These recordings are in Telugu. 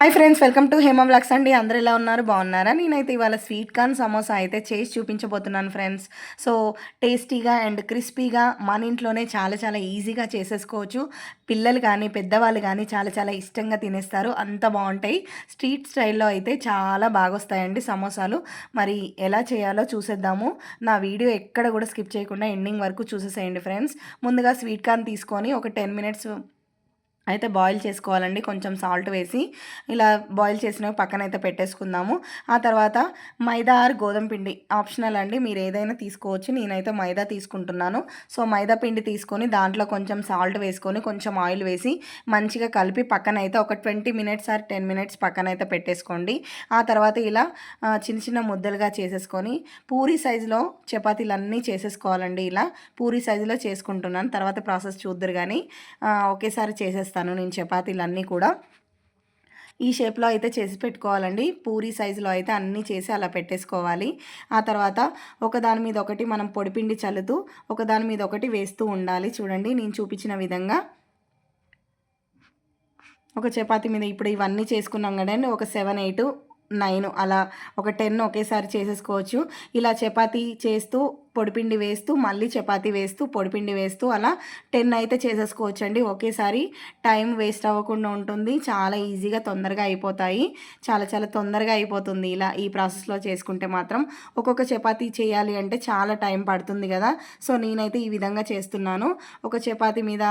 Hi friends welcome to Hema blogs అండి. అందరూ ఎలా ఉన్నారు? బాగున్నారా? నేనైతే ఇవాళ స్వీట్ కార్న్ సమోసా అయితే చేసి చూపించబోతున్నాను ఫ్రెండ్స్. సో టేస్టీగా అండ్ క్రిస్పీగా మన ఇంట్లోనే చాలా చాలా ఈజీగా చేసేసుకోవచ్చు. పిల్లలు కానీ పెద్దవాళ్ళు కానీ చాలా చాలా ఇష్టంగా తినేస్తారు. అంత బాగుంటాయి. స్ట్రీట్ స్టైల్లో అయితే చాలా బాగా వస్తాయండి సమోసాలు. మరి ఎలా చేయాలో చూసేద్దాము. నా వీడియో ఎక్కడ కూడా స్కిప్ చేయకుండా ఎండింగ్ వరకు చూసేసేయండి ఫ్రెండ్స్. ముందుగా స్వీట్ కార్న్ తీసుకొని ఒక టెన్ మినిట్స్ అయితే బాయిల్ చేసుకోవాలండి. కొంచెం సాల్ట్ వేసి ఇలా బాయిల్ చేసినవి పక్కన అయితే పెట్టేసుకుందాము. ఆ తర్వాత మైదా ఆర్ గోధుమ పిండి ఆప్షనల్ అండి. మీరు ఏదైనా తీసుకోవచ్చు. నేనైతే మైదా తీసుకుంటున్నాను. సో మైదా పిండి తీసుకొని దాంట్లో కొంచెం సాల్ట్ వేసుకొని కొంచెం ఆయిల్ వేసి మంచిగా కలిపి పక్కన అయితే ఒక twenty minutes or ten minutes పక్కన అయితే పెట్టేసుకోండి. ఆ తర్వాత ఇలా చిన్న చిన్న ముద్దలుగా చేసేసుకొని పూరి సైజులో చపాతీలు అన్నీ చేసేసుకోవాలండి. ఇలా పూరి సైజులో చేసుకుంటున్నాను. తర్వాత ప్రాసెస్ చూద్దరు కానీ ఒకేసారి చేసేస్తాను చేస్తాను నేను చపాతీలన్నీ కూడా. ఈ షేప్లో అయితే చేసి పెట్టుకోవాలండి. పూరి సైజులో అయితే అన్నీ చేసి అలా పెట్టేసుకోవాలి. ఆ తర్వాత ఒకదాని మీద ఒకటి మనం పొడిపిండి చల్లుతూ ఒకదాని మీద ఒకటి వేస్తూ ఉండాలి. చూడండి నేను చూపించిన విధంగా. ఒక చపాతీ మీద ఇప్పుడు ఇవన్నీ చేసుకున్నాం కదండి. ఒక సెవెన్ ఎయిట్ నైన్ అలా ఒక టెన్ ఒకేసారి చేసేసుకోవచ్చు. ఇలా చపాతీ చేస్తూ పొడిపిండి వేస్తూ మళ్ళీ చపాతీ వేస్తూ పొడిపిండి వేస్తూ అలా టెన్ అయితే చేసేసుకోవచ్చు అండి ఒకేసారి టైం వేస్ట్ అవ్వకుండా ఉంటుంది. చాలా ఈజీగా తొందరగా అయిపోతాయి. చాలా చాలా తొందరగా అయిపోతుంది ఇలా ఈ ప్రాసెస్లో చేసుకుంటే మాత్రం. ఒక్కొక్క చపాతీ చేయాలి అంటే చాలా టైం పడుతుంది కదా. సో నేనైతే ఈ విధంగా చేస్తున్నాను. ఒక చపాతీ మీద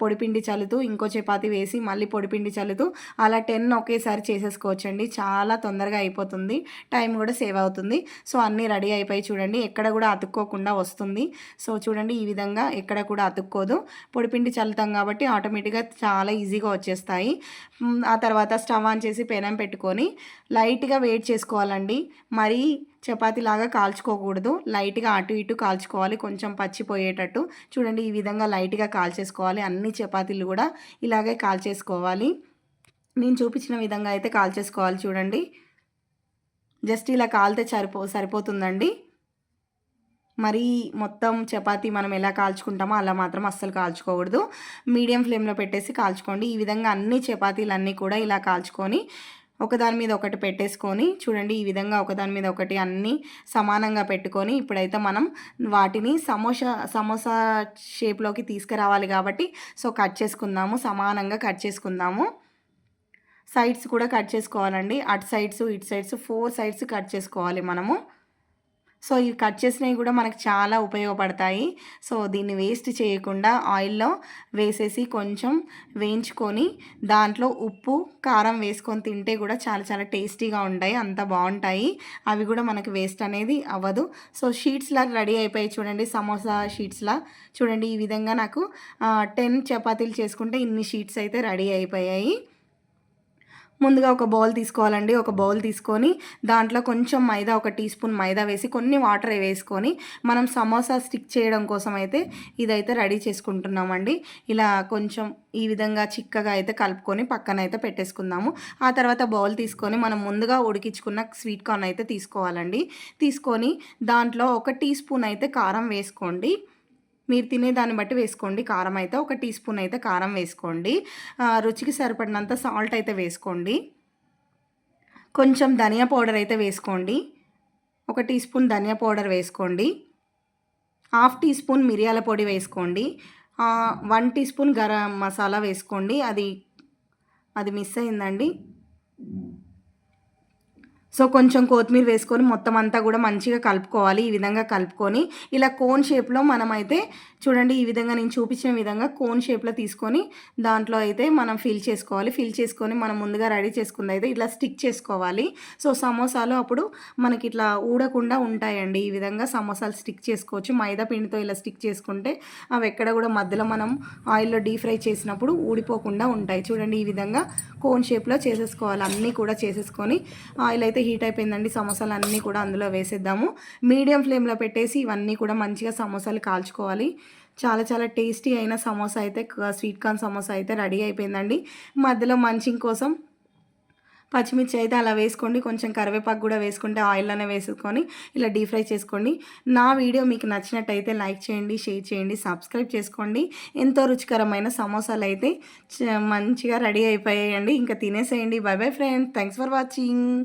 పొడిపిండి చల్లుతూ ఇంకో చపాతీ వేసి మళ్ళీ పొడిపిండి చల్లుతూ అలా టెన్ ఒకేసారి చేసేసుకోవచ్చు అండి చాలా తొందరగా అయిపోతుంది. టైం కూడా సేవ్ అవుతుంది. సో అన్నీ రెడీ అయిపోయి చూడండి. ఎక్కడ కూడా అతుక్కోకుండా వస్తుంది. సో చూడండి ఈ విధంగా ఎక్కడ కూడా అతుక్కోదు. పొడిపిండి చల్లుతాం కాబట్టి ఆటోమేటిక్గా చాలా ఈజీగా వచ్చేస్తాయి. ఆ తర్వాత స్టవ్ ఆన్ చేసి పెనం పెట్టుకొని లైట్గా వెయిట్ చేసుకోవాలండి. మరీ చపాతీలాగా కాల్చుకోకూడదు. లైట్గా అటు ఇటు కాల్చుకోవాలి. కొంచెం పచ్చిపోయేటట్టు చూడండి ఈ విధంగా లైట్గా కాల్చేసుకోవాలి. అన్ని చపాతీలు కూడా ఇలాగే కాల్చేసుకోవాలి. నేను చూపించిన విధంగా అయితే కాల్చేసుకోవాలి చూడండి. జస్ట్ ఇలా కాలితే సరిపో సరిపోతుందండి. మరీ మొత్తం చపాతి మనం ఎలా కాల్చుకుంటామో అలా మాత్రం అస్సలు కాల్చుకోకూడదు. మీడియం ఫ్లేమ్లో పెట్టేసి కాల్చుకోండి. ఈ విధంగా అన్ని చపాతీలు అన్నీ కూడా ఇలా కాల్చుకొని ఒకదాని మీద ఒకటి పెట్టేసుకొని చూడండి ఈ విధంగా ఒకదాని మీద ఒకటి అన్నీ సమానంగా పెట్టుకొని ఇప్పుడైతే మనం వాటిని సమోసా సమోసా షేప్లోకి తీసుకురావాలి కాబట్టి సో కట్ చేసుకుందాము సమానంగా కట్ చేసుకుందాము. సైడ్స్ కూడా కట్ చేసుకోవాలండి. అటు సైడ్స్ ఇటు సైడ్స్ ఫోర్ సైడ్స్ కట్ చేసుకోవాలి మనము. సో ఇవి కట్ చేసినవి కూడా మనకు చాలా ఉపయోగపడతాయి. సో దీన్ని వేస్ట్ చేయకుండా ఆయిల్లో వేసేసి కొంచెం వేయించుకొని దాంట్లో ఉప్పు కారం వేసుకొని తింటే కూడా చాలా చాలా టేస్టీగా ఉంటాయి. అంత బాగుంటాయి. అవి కూడా మనకు వేస్ట్ అనేది అవ్వదు. సో షీట్స్లా రెడీ అయిపోయి చూడండి. సమోసా షీట్స్లా. చూడండి ఈ విధంగా నాకు టెన్ చపాతీలు చేసుకుంటే ఇన్ని షీట్స్ అయితే రెడీ అయిపోయాయి. ముందుగా ఒక బౌల్ తీసుకోవాలండి. ఒక బౌల్ తీసుకొని దాంట్లో కొంచెం మైదా ఒక టీ స్పూన్ మైదా వేసి కొన్ని వాటర్ వేసుకొని మనం సమోసా స్టిక్ చేయడం కోసం అయితే ఇదైతే రెడీ చేసుకుంటున్నామండి. ఇలా కొంచెం ఈ విధంగా చిక్కగా అయితే కలుపుకొని పక్కన అయితే పెట్టేసుకుందాము. ఆ తర్వాత బౌల్ తీసుకొని మనం ముందుగా ఉడికించుకున్న స్వీట్ కార్న్ అయితే తీసుకోవాలండి. తీసుకొని దాంట్లో ఒక టీ స్పూన్ అయితే కారం వేసుకోండి. మీరు తినే దాన్ని బట్టి వేసుకోండి. కారం అయితే ఒక టీ స్పూన్ అయితే కారం వేసుకోండి. రుచికి సరిపడినంత సాల్ట్ అయితే వేసుకోండి. కొంచెం ధనియా పౌడర్ అయితే వేసుకోండి. ఒక టీ స్పూన్ ధనియా పౌడర్ వేసుకోండి. హాఫ్ టీ స్పూన్ మిరియాల పొడి వేసుకోండి. One teaspoon garam masala వేసుకోండి. అది అది మిస్ అయిందండి. సో కొంచెం కొత్తిమీర వేసుకొని మొత్తం అంతా కూడా మంచిగా కలుపుకోవాలి ఈ విధంగా కలుపుకొని. ఇలా కోన్ షేప్లో మనమైతే చూడండి ఈ విధంగా నేను చూపించిన విధంగా కోన్ షేప్లో తీసుకొని దాంట్లో అయితే మనం ఫిల్ చేసుకోవాలి. ఫిల్ చేసుకొని మనం ముందుగా రెడీ చేసుకుంది అయితే ఇట్లా స్టిక్ చేసుకోవాలి. సో సమోసాలు అప్పుడు మనకి ఇట్లా ఊడకుండా ఉంటాయండి. ఈ విధంగా సమోసాలు స్టిక్ చేసుకోవచ్చు. మైదా పిండితో ఇలా స్టిక్ చేసుకుంటే అవి ఎక్కడ కూడా మధ్యలో మనం ఆయిల్లో డీప్ ఫ్రై చేసినప్పుడు ఊడిపోకుండా ఉంటాయి. చూడండి ఈ విధంగా కోన్ షేప్లో చేసేసుకోవాలి. అన్నీ కూడా చేసేసుకొని ఆయిల్ అయితే హీట్ అయిపోయిందండి. సమోసాలు అన్నీ కూడా అందులో వేసేద్దాము. మీడియం ఫ్లేమ్లో పెట్టేసి ఇవన్నీ కూడా మంచిగా సమోసాలు కాల్చుకోవాలి. చాలా చాలా టేస్టీ అయిన సమోసా అయితే స్వీట్ కార్న్ సమోసా అయితే రెడీ అయిపోయిందండి. మధ్యలో మంచింగ్ కోసం పచ్చిమిర్చి అయితే అలా వేసుకోండి. కొంచెం కరివేపాకు కూడా వేసుకుంటే ఆయిల్లోనే వేసుకొని ఇలా డీప్ ఫ్రై చేసుకోండి. నా వీడియో మీకు నచ్చినట్టయితే లైక్ చేయండి షేర్ చేయండి సబ్స్క్రైబ్ చేసుకోండి. ఎంతో రుచికరమైన సమోసాలు అయితే చ- మంచిగా రెడీ అయిపోయాయండి. ఇంకా తినేసేయండి. Bye bye friends thanks for watching